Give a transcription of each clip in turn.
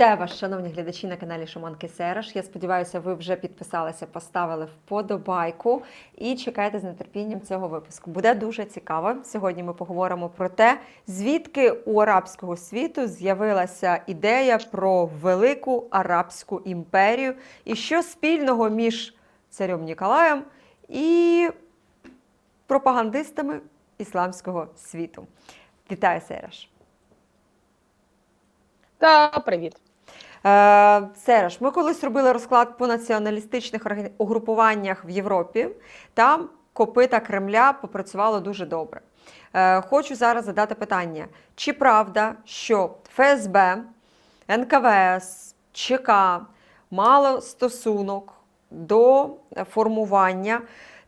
Вітаю вас, шановні глядачі на каналі Шуманки Сереш. Я сподіваюся, ви вже підписалися, поставили вподобайку і чекаєте з нетерпінням цього випуску. Буде дуже цікаво. Сьогодні ми поговоримо про те, звідки у арабського світу з'явилася ідея про велику арабську імперію і що спільного між царем Ніколаєм і пропагандистами ісламського світу. Вітаю, Сереш! Та привіт. Е, Сереж, ми колись робили розклад по націоналістичних угрупуваннях в Європі. Там копита Кремля попрацювало дуже добре. Е, Хочу зараз задати питання: чи правда, що ФСБ, НКВС, ЧК мало стосунок до формування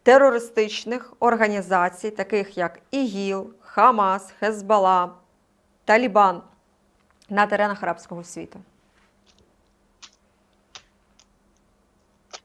терористичних організацій, таких як ІГІЛ, Хамас, Хезбала, Талібан на теренах арабського світу?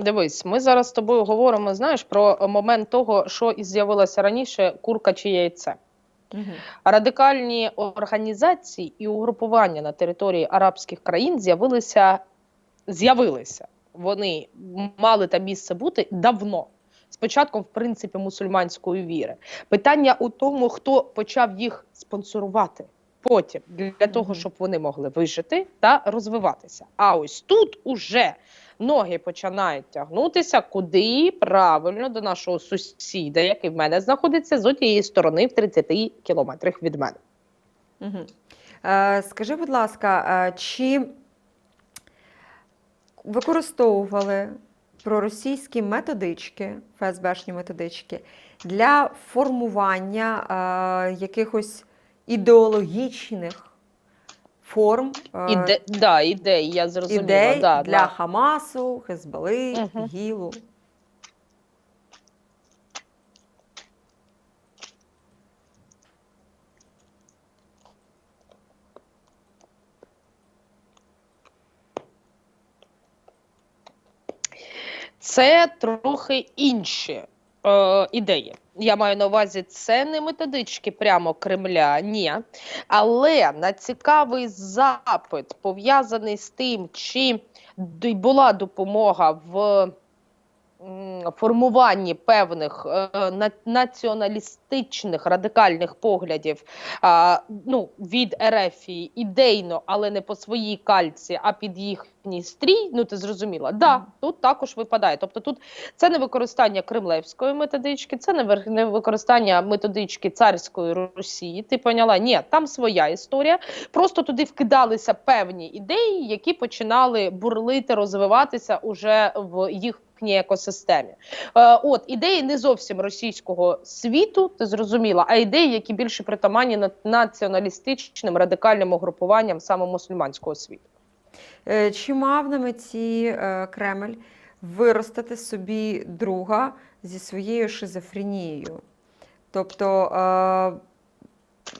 Дивись, ми зараз з тобою говоримо, знаєш, про момент того, що і з'явилося раніше курка чи яйце. Радикальні організації і угрупування на території арабських країн з'явилися. з'явилися. Вони мали там місце бути давно. Спочатку, в принципі, мусульманської віри. Питання у тому, хто почав їх спонсорувати. Потім для того, щоб вони могли вижити та розвиватися. А ось тут уже ноги починають тягнутися куди правильно до нашого сусіда, який в мене знаходиться з однієї сторони в 30 кілометрах від мене. Угу. Е, скажи, будь ласка, е, чи використовували проросійські методички, ФСБшні методички, для формування е, якихось ідеологічних форм е, Іде, да, ідеї, я зрозуміла. ідей да, для да. Хамасу, Хезбали, Мгм. ГІЛу? Це трохи інші е, ідеї. Я маю на увазі, це не методички прямо Кремля, ні. Але на цікавий запит, пов'язаний з тим, чи була допомога в формуванні певних е, націоналістичних радикальних поглядів ну, від Ерефії ідейно, але не по своїй кальці, а під їхній стрій. Ну ти зрозуміла, да, тут також випадає. Тобто тут це не використання кремлевської методички, це не використання методички царської Росії. Ти поняла? Ні, там своя історія. Просто туди вкидалися певні ідеї, які починали бурлити, розвиватися уже в їхній екосистемі. Е, от ідеї не зовсім російського світу, ти зрозуміла, а ідеї, які більше притаманні на- націоналістичним радикальним угрупуванням саме мусульманського світу. Е, Чи мав на меті е, Кремль виростити собі друга зі своєю шизофренією? Тобто е,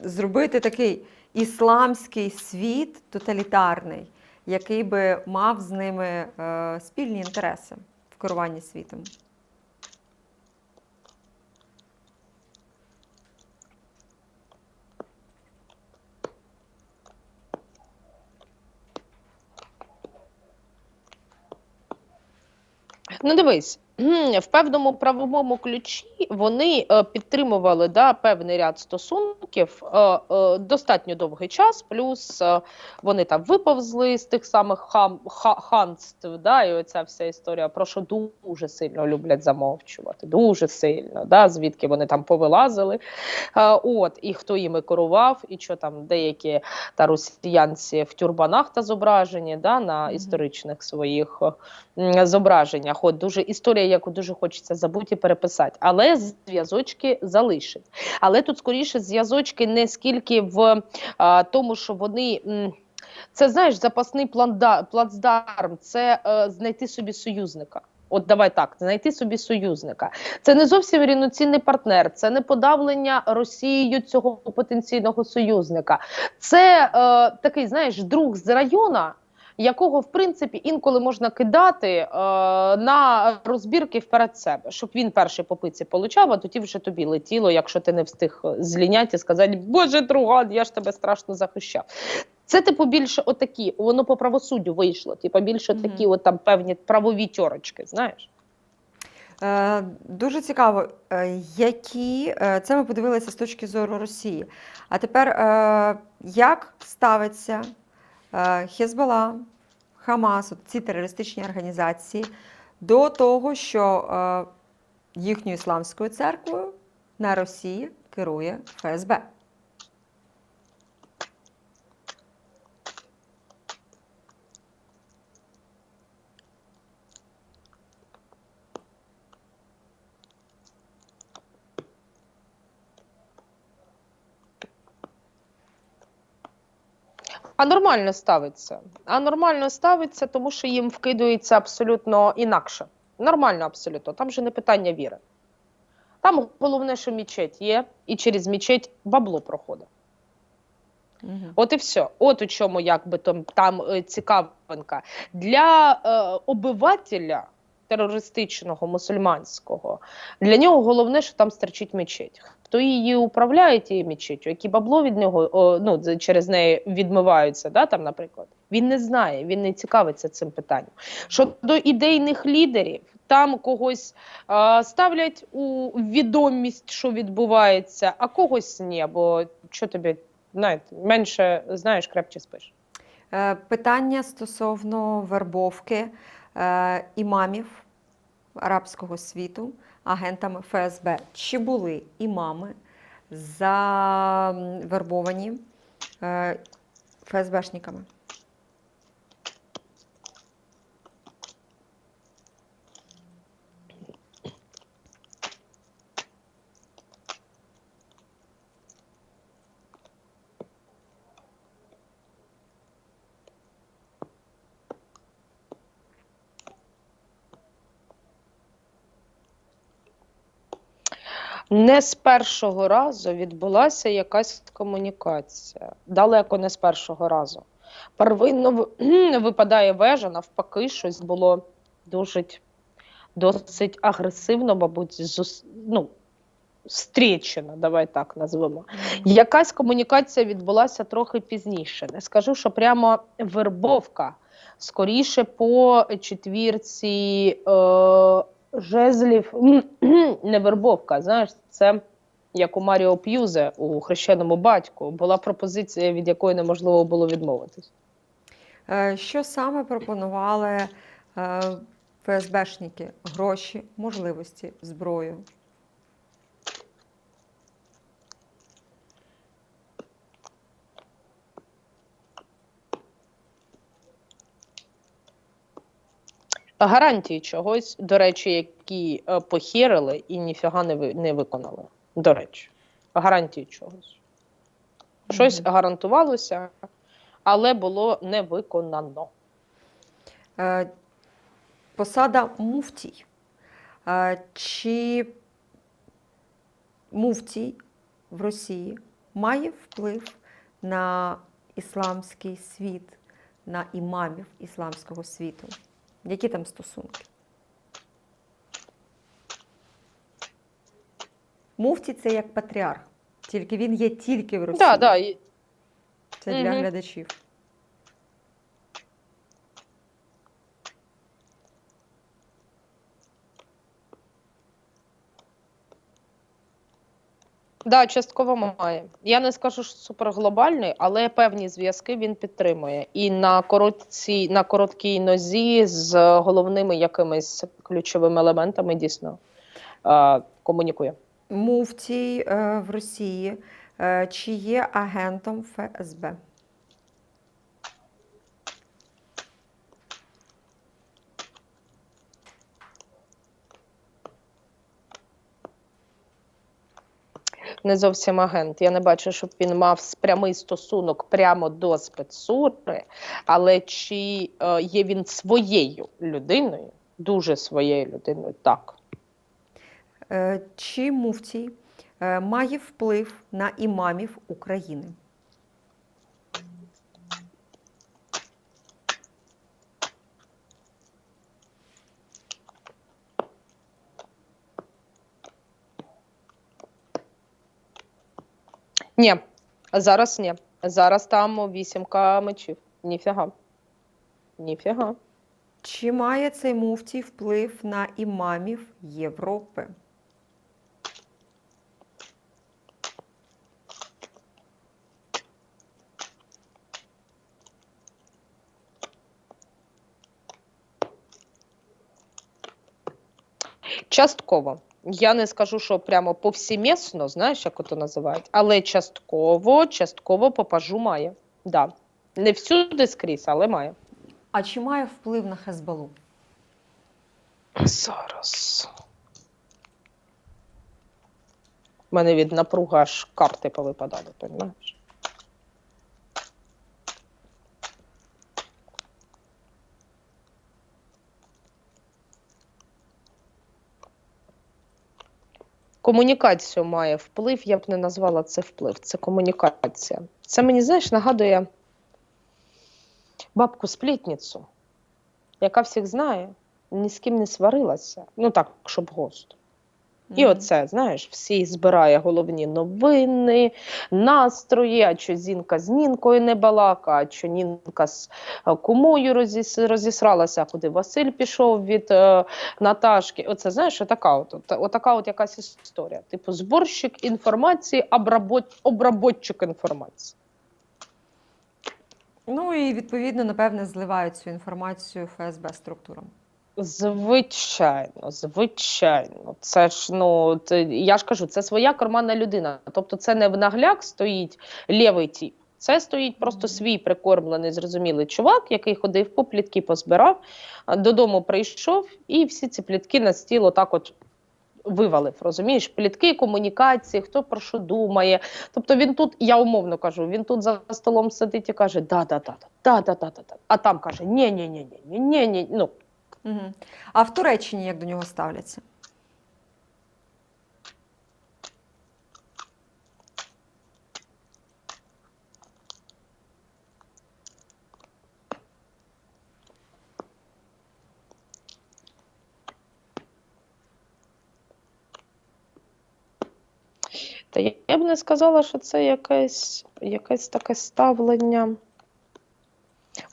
зробити такий ісламський світ тоталітарний, який би мав з ними спільні інтереси в керуванні світом? Ну, дивись, в певному правовому ключі вони е, підтримували да, певний ряд стосунків років е, е, достатньо довгий час, плюс е, вони там виповзли з тих самих хам, ха, ханств, да, і оця вся історія, про що дуже сильно люблять замовчувати, дуже сильно, да, звідки вони там повилазили. От, і хто їми керував, і що там деякі та росіянці в тюрбанах та зображені да, на історичних своїх зображеннях. От дуже історія, яку дуже хочеться забути і переписати. Але зв'язочки залишить. Але тут скоріше зв'язочки не скільки в а, тому, що вони. Це знаєш, запасний планда- плацдарм, це е, знайти собі союзника. От давай так, знайти собі союзника. Це не зовсім рівноцінний партнер, це не подавлення Росією цього потенційного союзника. Це е, такий, знаєш, друг з району, якого в принципі інколи можна кидати е, на розбірки вперед себе, щоб він перший по пиці получав, а тоді вже тобі летіло, якщо ти не встиг зліняти і сказати, Боже, друган, я ж тебе страшно захищав. Це, типу, більше отакі, воно по правосуддю вийшло. Типу, більше Мгм. такі, от там певні правові тьорочки, знаєш. Е, Дуже цікаво, е, які е, це ми подивилися з точки зору Росії. А тепер е, як ставиться е, Хезбола, Хамас, ці терористичні організації до того, що е, їхньою ісламською церквою на Росії керує ФСБ? А нормально ставиться. А нормально ставиться, тому що їм вкидується абсолютно інакше. Нормально абсолютно. Там же не питання віри. Там головне, що мічеть є, і через мічеть бабло проходить. Угу. От і все. От у чому якби там, там е, цікавинка. Для е, обивателя терористичного мусульманського, для нього головне, що там стерчить мечеть. Хто її управляє тією мечетю, які бабло від нього о, ну, через неї відмиваються, да, там, наприклад, він не знає, він не цікавиться цим питанням. Щодо ідейних лідерів, там когось е, ставлять у відомість, що відбувається, а когось ні, бо що тобі знаєте, менше знаєш, крепче спиш. Е, Питання стосовно вербовки імамів арабського світу агентами ФСБ. Чи були імами завербовані е, ФСБшниками? Не з першого разу відбулася якась комунікація. Далеко не з першого разу. Первинно випадає вежа, навпаки, щось було дуже досить агресивно, мабуть, зус- ну, стрічено, давай так назвемо. Якась комунікація відбулася трохи пізніше. Не скажу, що прямо вербовка. Скоріше по четвірці е, жезлів, не вербовка. Знаєш, це як у Маріо П'юзе у хрещеному батьку була пропозиція, від якої неможливо було відмовитись. Е, Що саме пропонували е, ФСБшники? Гроші, можливості, зброю? Гарантії чогось, до речі, які е, похірили і ніфіга не, ви, не виконали. До речі, гарантії чогось. Щось гарантувалося, але було не виконано. Е, Посада муфтій. Е, Чи муфтій в Росії має вплив на ісламський світ, на імамів ісламського світу? Які там стосунки? Муфті це як патріарх, тільки він є тільки в Росії. Да, да, Це для Мгм. глядачів. Да, частково має. Я не скажу, що суперглобальний, але певні зв'язки він підтримує. І на коротці, на короткій нозі з головними якимись ключовими елементами дійсно е, комунікує. Муфтій е, в Росії е, чи є агентом ФСБ? Не зовсім агент. Я не бачу, щоб він мав прямий стосунок прямо до спецсури, але чи е, є він своєю людиною, дуже своєю людиною, так. Е, Чи муфтій е, має вплив на імамів України? Ні, зараз ні. Зараз там вісімка мечів. Ніфіга. Ніфіга. Чи має цей муфтій вплив на імамів Європи? Частково. Я не скажу, що прямо повсімісно, знаєш, як ото називають, але частково, частково попажу має. Да. Не всюди скрізь, але має. А чи має вплив на Хезбалу? Зараз. У мене від напруги аж карти повипадали, розумієш? Комунікацію має вплив, я б не назвала це вплив, це комунікація. Це мені, знаєш, нагадує бабку сплітницю, яка всіх знає, ні з ким не сварилася. Ну так, щоб гост. І оце, знаєш, всі збирає головні новини, настрої, а що Зінка з Нінкою не балака, а що Нінка з е, кумою розіс, розісралася, куди Василь пішов від е, Наташки. Оце, знаєш, отака от, от, отака от якась історія. Типу, зборщик інформації, обработ, обработчик інформації. Ну і відповідно, напевне, зливають цю інформацію ФСБ структурам. Звичайно, звичайно. Це ж ну це, я ж кажу, це своя карманна людина. Тобто, це не в нагляк стоїть лівий тіп. Це стоїть просто свій прикормлений, зрозумілий чувак, який ходив по плітки, позбирав, додому прийшов і всі ці плітки на стіл отак от вивалив. Розумієш, плітки, комунікації, хто про що думає. Тобто він тут, я умовно кажу, він тут за столом сидить і каже: да, да, да, да, да, да, да, да. А там каже: ні, ні, ні, ні, ні, ні, ну. Угу. А в Туреччині як до нього ставляться? Та я, б не сказала, що це якесь, якесь таке ставлення.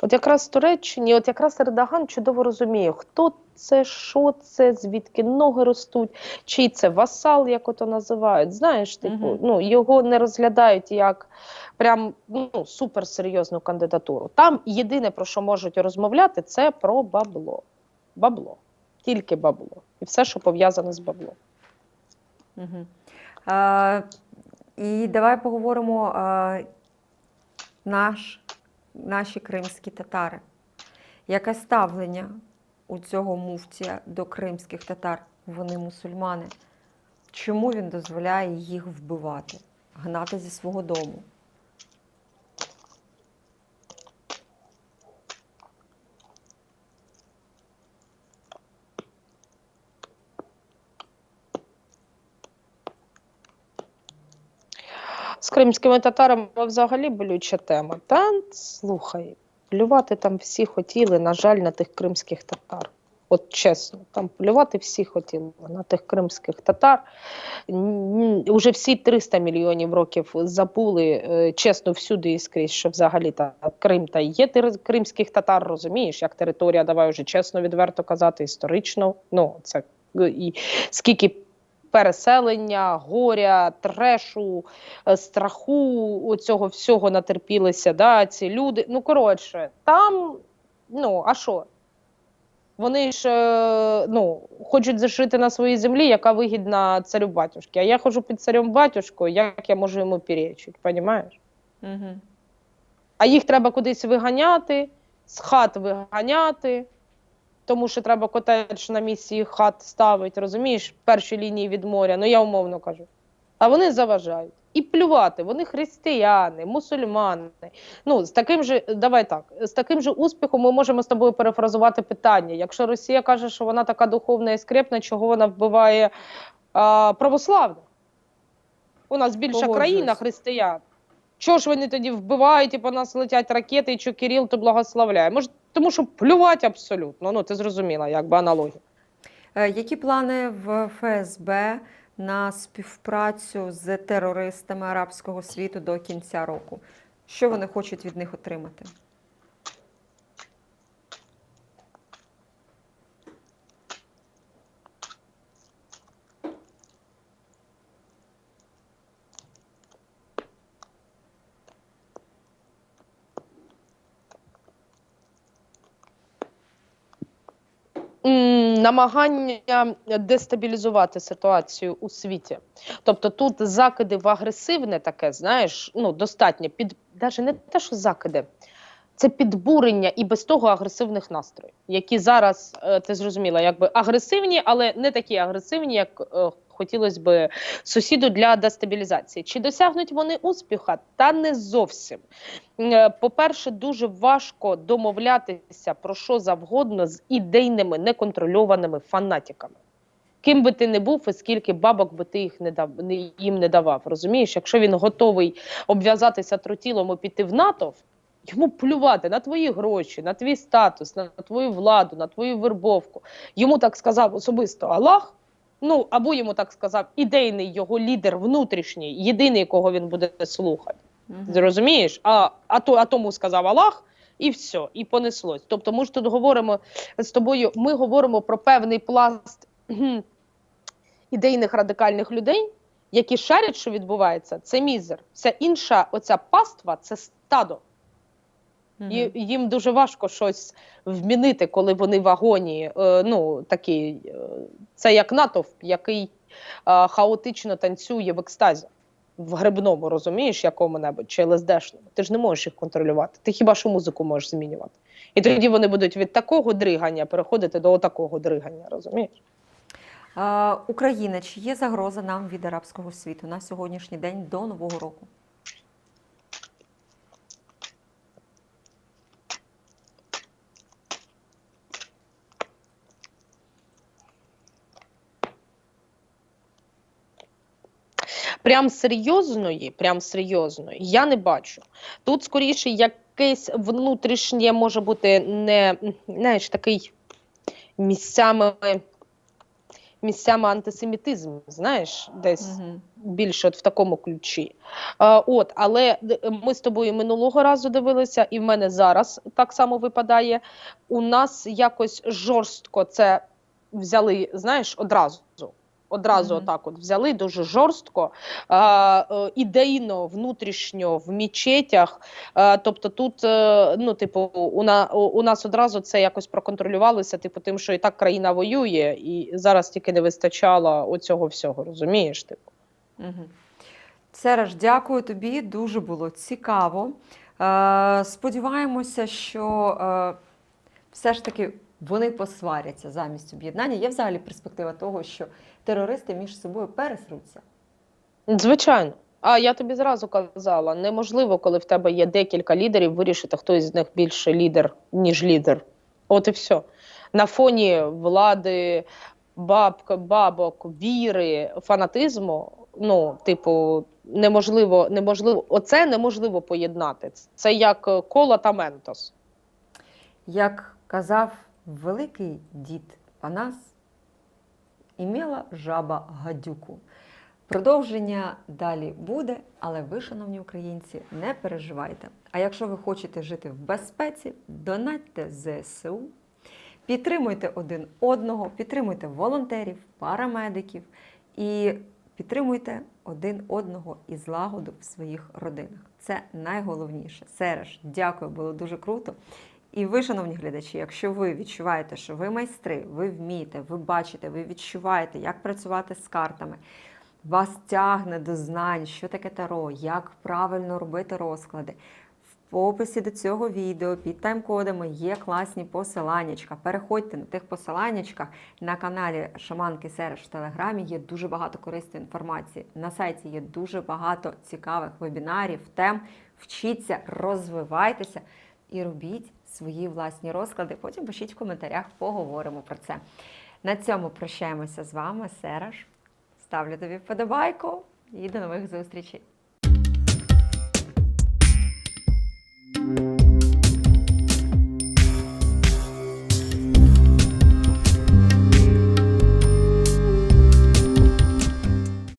От якраз в Туреччині, от якраз Ердоган чудово розуміє, хто це, що це, звідки ноги ростуть, чий це васал, як ото називають. Знаєш, типу, Мгм. ну, його не розглядають як прям ну, суперсерйозну кандидатуру. Там єдине, про що можуть розмовляти, це про бабло. Бабло. Тільки бабло. І все, що пов'язане з баблом. Угу. А, і давай поговоримо а, наш, наші кримські татари. Яке ставлення у цього муфтія до кримських татар? Вони мусульмани. Чому він дозволяє їх вбивати, гнати зі свого дому? З кримськими татарами взагалі болюча тема. Та слухай, плювати там всі хотіли, на жаль, на тих кримських татар. От чесно, там плювати всі хотіли на тих кримських татар. Уже всі 300 мільйонів років забули е, чесно всюди і скрізь, що взагалі та Крим та є кримських татар, розумієш, як територія, давай вже чесно, відверто казати, історично. Ну, це і скільки переселення, горя, трешу, е, страху, цього всього натерпілися. Да, ці люди. Ну, коротше, там, ну, а що? Вони ж е, ну, хочуть зажити на своїй землі, яка вигідна царю батюшки. А я ходжу під царем батюшкою, як я можу йому перечити, розумієш? Угу. А їх треба кудись виганяти, з хат виганяти, тому що треба котедж на місці хат ставити, розумієш, в першій лінії від моря, ну я умовно кажу. А вони заважають. І плювати, вони християни, мусульмани. Ну, з таким же, давай так, з таким же успіхом ми можемо з тобою перефразувати питання. Якщо Росія каже, що вона така духовна і скрепна, чого вона вбиває а, православних? У нас більша Погоджуюсь. країна християн. Чого ж вони тоді вбивають і по нас летять ракети, і що Кирил то благословляє? Може, тому що плювати абсолютно. Ну, ти зрозуміла, якби аналогія. Е, Які плани в ФСБ на співпрацю з терористами арабського світу до кінця року? Що вони хочуть від них отримати? Намагання дестабілізувати ситуацію у світі. Тобто тут закиди в агресивне таке, знаєш, ну достатньо під навіть не те, що закиди, це підбурення і без того агресивних настроїв, які зараз е, ти зрозуміла, якби агресивні, але не такі агресивні, як е, хотілося би сусіду для дестабілізації. Чи досягнуть вони успіха? Та не зовсім. Е, По-перше, дуже важко домовлятися про що завгодно з ідейними неконтрольованими фанатиками. Ким би ти не був, і скільки бабок би ти їх не дав їм не давав. Розумієш, якщо він готовий обв'язатися тротілом і піти в НАТО, йому плювати на твої гроші, на твій статус, на твою владу, на твою вербовку. Йому так сказав особисто Аллах. Ну або йому так сказав ідейний його лідер внутрішній, єдиний, кого він буде слухати. Зрозумієш? А, а, то, а тому сказав Аллах, і все, і понеслось. Тобто, ми ж тут говоримо з тобою, ми говоримо про певний пласт кхм, ідейних радикальних людей, які шарять, що відбувається, це мізер. Вся інша оця паства це стадо. І їм дуже важко щось вмінити, коли вони в агонії. Е, ну, такі, е, це як натовп, який е, хаотично танцює в екстазі, в грибному, розумієш, якому-небудь, чи ЛСДшному. Ти ж не можеш їх контролювати. Ти хіба що музику можеш змінювати. І тоді вони будуть від такого дригання переходити до такого дригання, розумієш? А, Україна, чи є загроза нам від арабського світу на сьогоднішній день до Нового року? Прям серйозної, прям серйозної, я не бачу. Тут скоріше якесь внутрішнє може бути не знаєш, такий місцями, місцями антисемітизм, знаєш, десь Мгм. більше от в такому ключі. А, от, але ми з тобою минулого разу дивилися, і в мене зараз так само випадає. У нас якось жорстко це взяли, знаєш, одразу. Одразу Мгм. отак от взяли дуже жорстко, е, ідейно, внутрішньо в мечетях. А, тобто тут, е, ну, типу, у, на, у, нас одразу це якось проконтролювалося, типу, тим, що і так країна воює, і зараз тільки не вистачало оцього всього, розумієш? Типу. Мгм. Сереж, дякую тобі, дуже було цікаво. Е, сподіваємося, що е, все ж таки вони посваряться замість об'єднання. Є взагалі перспектива того, що терористи між собою пересруться. Звичайно. А я тобі зразу казала, неможливо, коли в тебе є декілька лідерів, вирішити, хто із них більше лідер, ніж лідер. От і все. На фоні влади, бабк, бабок, віри, фанатизму, ну, типу, неможливо, неможливо, оце неможливо поєднати. Це як е, кола та ментос. Як казав великий дід Панас, імела жаба гадюку. Продовження далі буде, але ви, шановні українці, не переживайте. А якщо ви хочете жити в безпеці, донатьте ЗСУ, підтримуйте один одного, підтримуйте волонтерів, парамедиків і підтримуйте один одного і злагоду в своїх родинах. Це найголовніше. Сереж, дякую, було дуже круто. І ви, шановні глядачі, якщо ви відчуваєте, що ви майстри, ви вмієте, ви бачите, ви відчуваєте, як працювати з картами, вас тягне до знань, що таке таро, як правильно робити розклади. В описі до цього відео під тайм-кодами є класні посиланнячка. Переходьте на тих посиланнячках. На каналі Шаманки Сереж в Телеграмі є дуже багато корисної інформації. На сайті є дуже багато цікавих вебінарів, тем. Вчіться, розвивайтеся і робіть свої власні розклади. Потім пишіть в коментарях, поговоримо про це. На цьому прощаємося з вами, Сереж. Ставлю тобі вподобайку і до нових зустрічей.